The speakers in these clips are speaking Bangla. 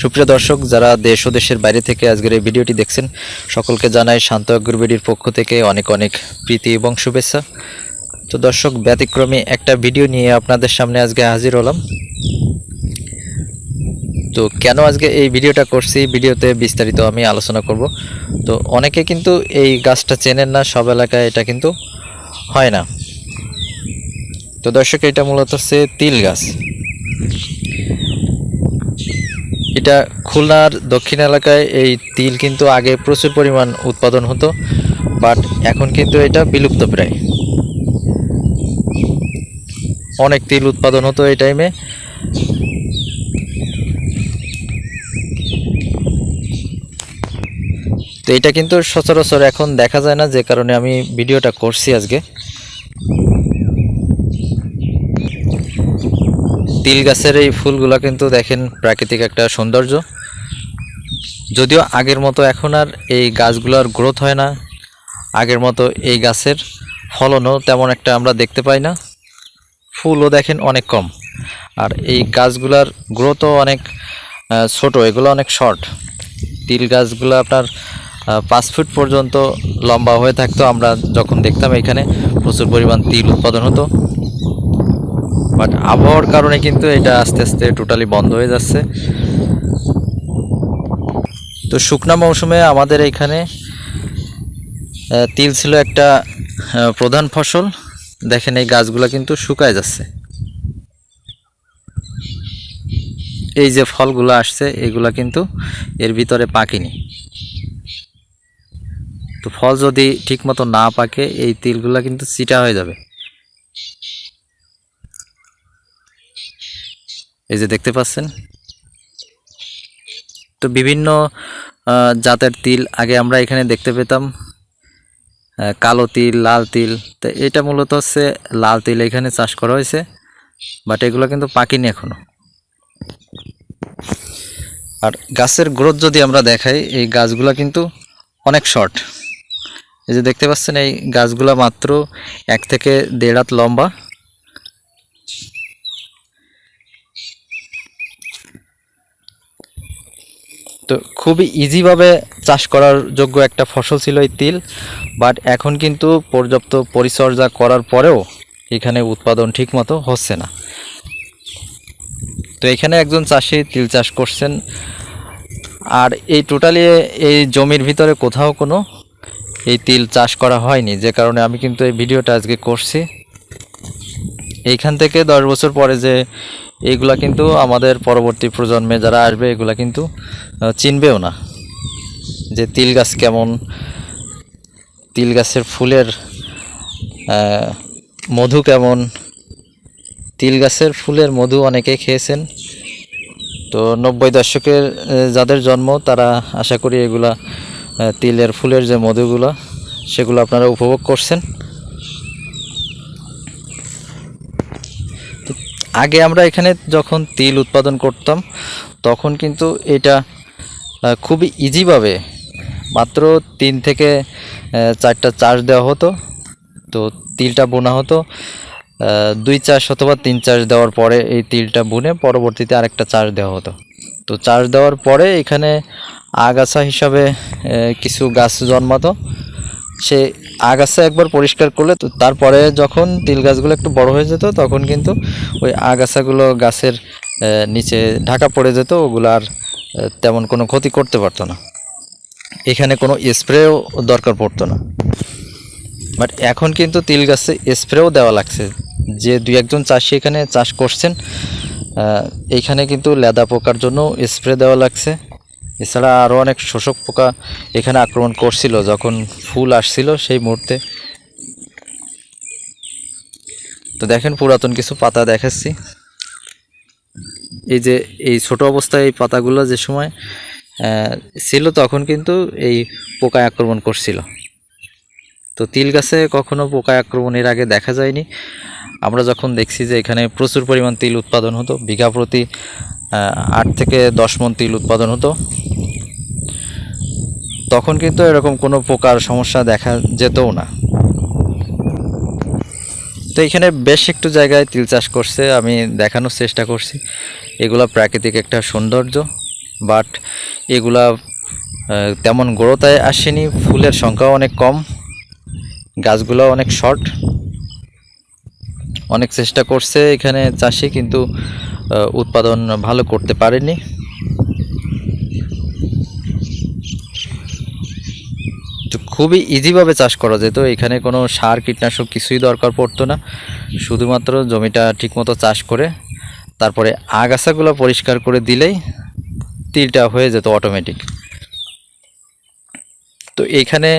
সুপ্রিয় দর্শক, যারা দেশ ও দেশের বাইরে থেকে আজকের এই ভিডিওটি দেখছেন, সকলকে জানাই শান্ত আগ্রবেডির পক্ষ থেকে অনেক অনেক প্রীতি এবং শুভেচ্ছা। তো দর্শক, ব্যতিক্রমী একটা ভিডিও নিয়ে আপনাদের সামনে আজকে হাজির হলাম। তো কেন আজকে এই ভিডিওটা করছি ভিডিওতে বিস্তারিত আমি আলোচনা করব। তো অনেকে কিন্তু এই গাছটা চেনেন না, সব এলাকায় এটা কিন্তু হয় না। তো দর্শক, এটা মূলত হচ্ছে তিল গাছ। এটা খুলনার দক্ষিণ এলাকায় এই তিল কিন্তু আগে প্রচুর পরিমাণ উৎপাদন হতো, বাট এখন কিন্তু এটা বিলুপ্ত প্রায়। অনেক তিল উৎপাদন হতো এই টাইমে তো এটা কিন্তু সচরাচর এখন দেখা যায় না, যে কারণে আমি ভিডিওটা করছি আজকে। তিল গাছের এই ফুলগুলো কিন্তু দেখেন প্রাকৃতিক একটা সৌন্দর্য। যদিও আগের মতো এখন আর এই গাছগুলোর গ্রোথ হয় না, আগের মতো এই গাছের ফলনও তেমন একটা আমরা দেখতে পাই না। ফুলও দেখেন অনেক কম। আর এই গাছগুলার গ্রোথও অনেক ছোট, এগুলো অনেক শর্ট তিল গাছগুলো আপনার পাঁচ ফুট পর্যন্ত লম্বা হয়ে থাকতো, আমরা যখন দেখতাম এখানে প্রচুর পরিমাণ তিল উৎপাদন হতো। বাট আবহাওয়ার কারণে কিন্তু এটা আস্তে আস্তে টোটালি বন্ধ হয়ে যাচ্ছে। তো শুকনা মৌসুমে আমাদের এইখানে আহ, তিল ছিল একটা প্রধান ফসল। দেখেন এই গাছগুলো কিন্তু শুকায় যাচ্ছে। এই যে ফলগুলো আসছে এগুলা কিন্তু এর ভিতরে পাকেনি। তো ফল যদি ঠিকমতো না পাকে এই তিলগুলা কিন্তু চিটা হয়ে যাবে। এই যে দেখতে পাচ্ছেন? তো বিভিন্ন জাতের তিল আগে আমরা এখানে দেখতে পেতাম কালো তিল, লাল তিল। তো এটা মূলত হচ্ছে লাল তিল এখানে চাষ করা হয়েছে, বাট এগুলো কিন্তু পাকিনি এখনও। আর গাছের গ্রোথ যদি আমরা দেখাই, এই গাছগুলো কিন্তু অনেক শর্ট। এই যে দেখতে পাচ্ছেন, এই গাছগুলা মাত্র এক থেকে দেড় হাত লম্বা। তো খুবই ইজিভাবে চাষ করার যোগ্য একটা ফসল ছিল এই তিল বাট এখন কিন্তু পর্যাপ্ত পরিচর্যা করার পরেও এখানে উৎপাদন ঠিকমতো হচ্ছে না। তো এখানে একজন চাষি তিল চাষ করছেন, আর এই টোটালি এই জমির ভিতরে কোথাও কোনো এই তিল চাষ করা হয়নি, যে কারণে আমি কিন্তু এই ভিডিওটা আজকে করছি। এইখান থেকে দশ বছর পরে যে এইগুলা কিন্তু আমাদের পরবর্তী প্রজন্মে যারা আসবে, এগুলা কিন্তু চিনবেও না। যে তিল গাছ কেমন, তিল গাছের ফুলের মধু কেমন, তিল গাছের ফুলের মধু অনেকে খেয়েছেন। তো নব্বই দশকের যাদের জন্ম, তারা আশা করি এগুলা তিলের ফুলের যে মধুগুলো, সেগুলো আপনারা উপভোগ করছেন। আগে আমরা এখানে যখন তিল উৎপাদন করতাম, তখন কিন্তু এটা খুবই ইজিভাবে মাত্র তিন থেকে চারটা চাষ দেওয়া হতো। তো তিলটা বোনা হতো দুই চাষ অথবা তিন চাষ দেওয়ার পরে এই তিলটা বুনে পরবর্তীতে আরেকটা চাষ দেওয়া হতো। তো চাষ দেওয়ার পরে এখানে আগাছা হিসাবে কিছু গাছ জন্মাতো। সে আগাছা একবার পরিষ্কার করলে তো তারপরে যখন তিল গাছগুলো একটু বড় হয়ে যেত, তখন কিন্তু ওই আগাছাগুলো গাছের নিচে ঢাকা পড়ে যেত, ওগুলো আর তেমন কোনো ক্ষতি করতে পারতো না। এখানে কোনো স্প্রেও দরকার পড়তো না। বাট এখন কিন্তু তিল গাছে স্প্রেও দেওয়া লাগছে। যে দুই একজন চাষি এখানে চাষ করছেন এইখানে কিন্তু লেদা পোকার জন্য স্প্রে দেওয়া লাগছে। এছাড়া আরও অনেক শোষক পোকা এখানে আক্রমণ করছিল যখন ফুল আসছিল সেই মুহূর্তে। তো দেখেন, পুরাতন কিছু পাতা দেখাচ্ছি। এই যে, এই ছোট অবস্থায় এই পাতাগুলো যে সময় ছিল তখন কিন্তু এই পোকা আক্রমণ করছিল। তো তিল গাছে কখনো পোকায় আক্রমণের আগে দেখা যায়নি। আমরা যখন দেখছি যে এখানে প্রচুর পরিমাণ তিল উৎপাদন হতো বিঘা প্রতি আট থেকে দশ মন তিল উৎপাদন হতো। তখন কিন্তু এরকম কোনো পোকার সমস্যা দেখা যেতও না। তো এখানে বেশ একটু জায়গায় তিল চাষ করছে, আমি দেখানোর চেষ্টা করছি। এগুলো প্রাকৃতিক একটা সৌন্দর্য বাট এগুলা তেমন গ্রোথায় আসেনি। ফুলের সংখ্যাও অনেক কম গাছগুলো অনেক শর্ট অনেক চেষ্টা করছে এখানে চাষি, কিন্তু উৎপাদন ভালো করতে পারেনি তো খুবই ইজিভাবে চাষ করা যেত। এখানে কোনো সার, কীটনাশক কিছুই দরকার পড়তো না। শুধুমাত্র জমিটা ঠিকমতো চাষ করে, তারপরে আগাছাগুলো পরিষ্কার করে দিলেই তিলটা হয়ে যেত অটোমেটিক তো এইখানে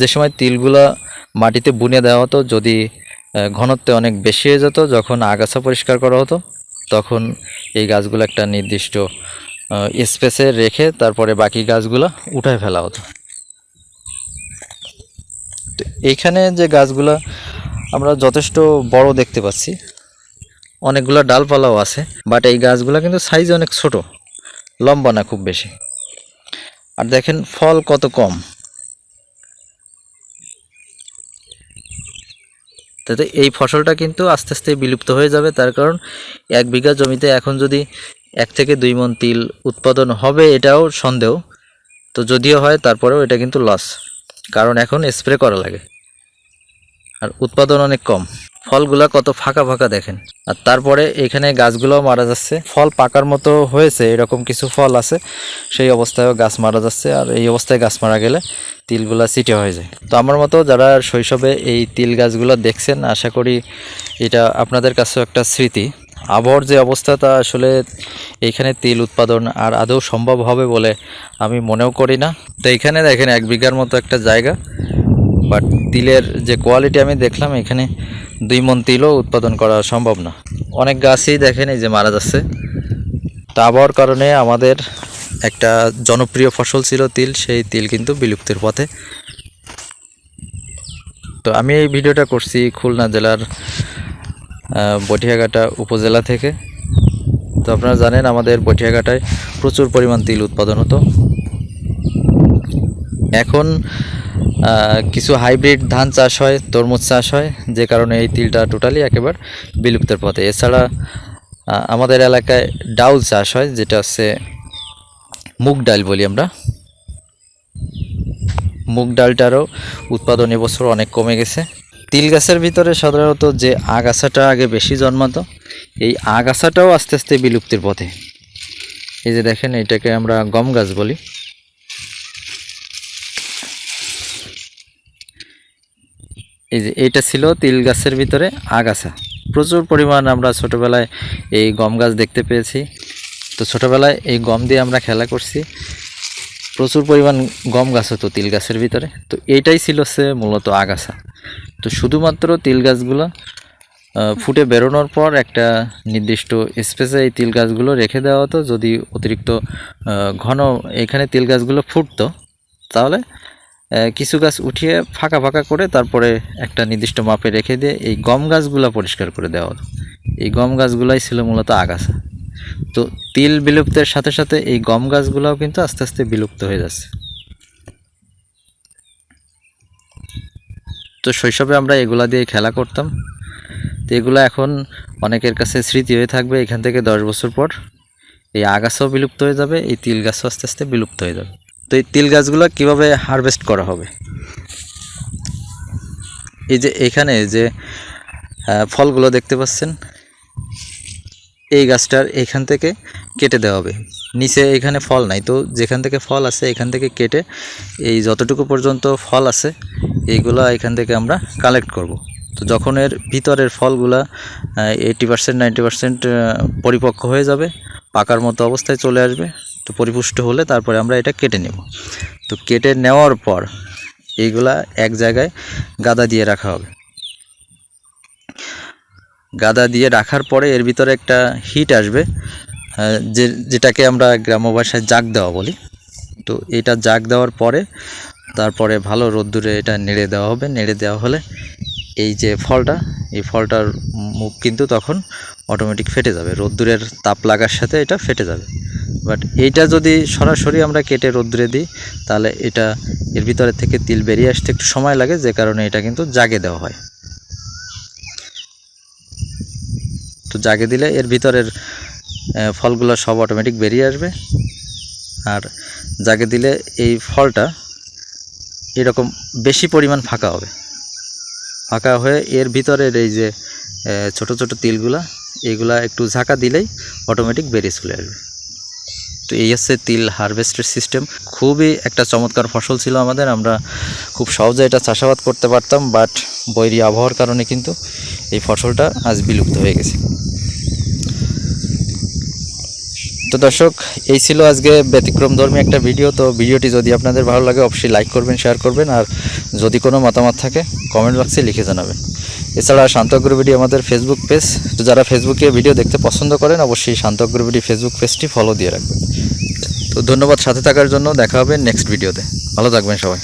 যে সময় তিলগুলা মাটিতে বুনে দেওয়া হতো, যদি ঘনত্ব অনেক বেশি হয়ে যেত, যখন আগাছা পরিষ্কার করা হতো, তখন এই গাছগুলো একটা নির্দিষ্ট স্পেসে রেখে তারপরে বাকি গাছগুলো উঠায় ফেলা হতো। এইখানে যে গাছগুলো আমরা যথেষ্ট বড় দেখতে পাচ্ছি, অনেকগুলো ডালপালাও আছে বাট এই গাছগুলো কিন্তু সাইজ অনেক ছোট, লম্বা না, খুব বেশি। আর দেখেন ফল কত কম। তাতে এই ফসলটা কিন্তু আস্তে আস্তে বিলুপ্ত হয়ে যাবে, তার কারণ এক বিঘা জমিতে এখন যদি এক থেকে দুই মন তিল উৎপাদন হবে, এটাও সন্দেহ। তো যদিও হয়, তারপরেও এটা কিন্তু লস কারণ এখন স্প্রে করা লাগে। আর উৎপাদন অনেক কম। ফলগুলা কত ফাঁকা ফাঁকা দেখেন। আর তারপরে এখানে গাছগুলোও মারা যাচ্ছে। ফল পাকার মতো হয়েছে, এরকম কিছু ফল আছে। সেই অবস্থায়ও গাছ মারা যাচ্ছে। আর এই অবস্থায় গাছ মারা গেলে তিলগুলা চিটে হয়ে যায়। তো আমার মতো যারা শৈশবে এই তিল গাছগুলো দেখছেন, আশা করি এটা আপনাদের কাছেও একটা স্মৃতি। আবহাওয়ার যে অবস্থা তা আসলে এইখানে তিল উৎপাদন আর আদৌ সম্ভব হবে বলে আমি মনেও করি না। তো এইখানে দেখেন এক বিঘার মতো একটা জায়গা বাট তিলের যে কোয়ালিটি আমি দেখলাম এখানে দুই মন তিলও উৎপাদন করা সম্ভব না। অনেক গাছই দেখেন এই যে মারা যাচ্ছে। তা আবহাওয়ার কারণে আমাদের একটা জনপ্রিয় ফসল ছিল তিল, সেই তিল কিন্তু বিলুপ্তির পথে। তো আমি এই ভিডিওটা করছি খুলনা জেলার বটিয়াঘাটা উপজেলা থেকে। তো আপনারা জানেন, আমাদের বটিয়াঘাটায় প্রচুর পরিমাণ তিল উৎপাদন হতো। এখন কিছু হাইব্রিড ধান চাষ হয়, তরমুজ চাষ হয়, যে কারণে এই তিলটা টোটালি একেবারে বিলুপ্তের পথে। এছাড়া আমাদের এলাকায় ডাউল চাষ হয়, যেটা হচ্ছে মুগ ডাল বলি আমরা। মুগ ডালটারও উৎপাদন এবছর অনেক কমে গেছে। তিল গাছের ভিতরে সাধারণত যে আগাছাটা আগে বেশি জন্মাতো, এই আগাছাটাও আস্তে আস্তে বিলুপ্তির পথে। এই যে দেখেন, এটাকে আমরা গম গাছ বলি। এই যে এটা ছিল তিল গাছের ভিতরে আগাছা। প্রচুর পরিমাণ আমরা ছোটোবেলায় এই গম গাছ দেখতে পেয়েছি। তো ছোটোবেলায় এই গম দিয়ে আমরা খেলা করছি। প্রচুর পরিমাণ গম গাছ হতো তিল গাছের ভিতরে। তো এইটাই ছিল সে মূলত আগাছা। তো শুধুমাত্র তিল গাছগুলো ফুটে বেরোনোর পর একটা নির্দিষ্ট স্পেসে এই তিল গাছগুলো রেখে দেওয়া হতো। যদি অতিরিক্ত ঘন এখানে তিল গাছগুলো ফুটতো, তাহলে কিছু গাছ উঠিয়ে ফাঁকা ফাঁকা করে তারপরে একটা নির্দিষ্ট মাপে রেখে দিয়ে এই গম গাছগুলো পরিষ্কার করে দেওয়া হতো। এই গম গাছগুলাই ছিল মূলত আগাছা। তো তিল বিলুপ্তের সাথে সাথে এই গম গাছগুলোও কিন্তু আস্তে আস্তে বিলুপ্ত হয়ে যাচ্ছে। তো শৈশবে আমরা এগুলা দিয়ে খেলা করতাম। তো এগুলো এখন অনেকের কাছে স্মৃতি হয়ে থাকবে এখান থেকে দশ বছর পর। এই আগাছাও বিলুপ্ত হয়ে যাবে, এই তিল গাছও আস্তে আস্তে বিলুপ্ত হয়ে যাবে। তো এই তিল গাছগুলো কীভাবে হারভেস্ট করা হবে? এই যে এখানে যে ফলগুলো দেখতে পাচ্ছেন, এই গাছটার এখান থেকে কেটে দেওয়া হবে। নিচে এখানে ফল নাই। তো যেখান থেকে ফল আছে, এখান থেকে কেটে এই যতটুকু পর্যন্ত ফল আছে, এইগুলো এখান থেকে আমরা কালেক্ট করব। তো যখন এর ভিতরের ফলগুলা এইটি পার্সেন্ট নাইনটি পার্সেন্ট পরিপক্ক হয়ে যাবে, পাকার মতো অবস্থায় চলে আসবে, তো পরিপুষ্ট হলে তারপরে আমরা এটা কেটে নেব। তো কেটে নেওয়ার পর এইগুলা এক জায়গায় গাদা দিয়ে রাখা হবে। গাদা দিয়ে রাখার পরে এর ভিতরে একটা হিট আসবে। যে যেটাকে আমরা গ্রাম্য ভাষায় জাগ দেওয়া বলি। তো এটা জাগ দেওয়ার পরে তারপরে ভালো রোদ্দুরে এটা নেড়ে দেওয়া হবে। নেড়ে দেওয়া হলে এই যে ফলটা, এই ফলটার মুখ কিন্তু তখন অটোমেটিক ফেটে যাবে। রোদ্দুরের তাপ লাগার সাথে এটা ফেটে যাবে। বাট এইটা যদি সরাসরি আমরা কেটে রোদ্দুরে দিই, তাহলে এটা এর ভিতরে থেকে তিল বেরিয়ে আসতে একটু সময় লাগে, যে কারণে এটা কিন্তু জাগে দেওয়া হয়। তো জাগে দিলে এর ভিতরের ফলগুলো সব অটোমেটিক বেরিয়ে আসবে। আর জাগে দিলে এই ফলটা এরকম বেশি পরিমাণ ফাঁকা হবে। ফাঁকা হয়ে এর ভিতরের এই যে ছোট ছোট তিলগুলা, এগুলা একটু ঝাঁকা দিলেই অটোমেটিক বেরিয়ে চলে আসবে। তো এই হচ্ছে তিল হারভেস্টের সিস্টেম খুবই একটা চমৎকার ফসল ছিল আমাদের। আমরা খুব সহজে এটা চাষাবাদ করতে পারতাম বাট বৈরী আবহাওয়ার কারণে কিন্তু এই ফসলটা আজ বিলুপ্ত হয়ে গেছে। তো দর্শক, এই ছিল আজকে ব্যতিক্রমধর্মী একটা ভিডিও। তো ভিডিওটি যদি আপনাদের ভালো লাগে, অবশ্যই লাইক করবেন শেয়ার করবেন। আর যদি কোনো মতামত থাকে কমেন্ট বক্সে লিখে জানাবেন। এছাড়া শান্ত অগ্রবিডি আমাদের ফেসবুক পেজ তো যারা ফেসবুকে ভিডিও দেখতে পছন্দ করেন, অবশ্যই শান্ত অগ্রবিডি ফেসবুক পেজটি ফলো দিয়ে রাখবেন। তো ধন্যবাদ সাথে থাকার জন্য। দেখা হবে নেক্সট ভিডিওতে ভালো থাকবেন সবাই।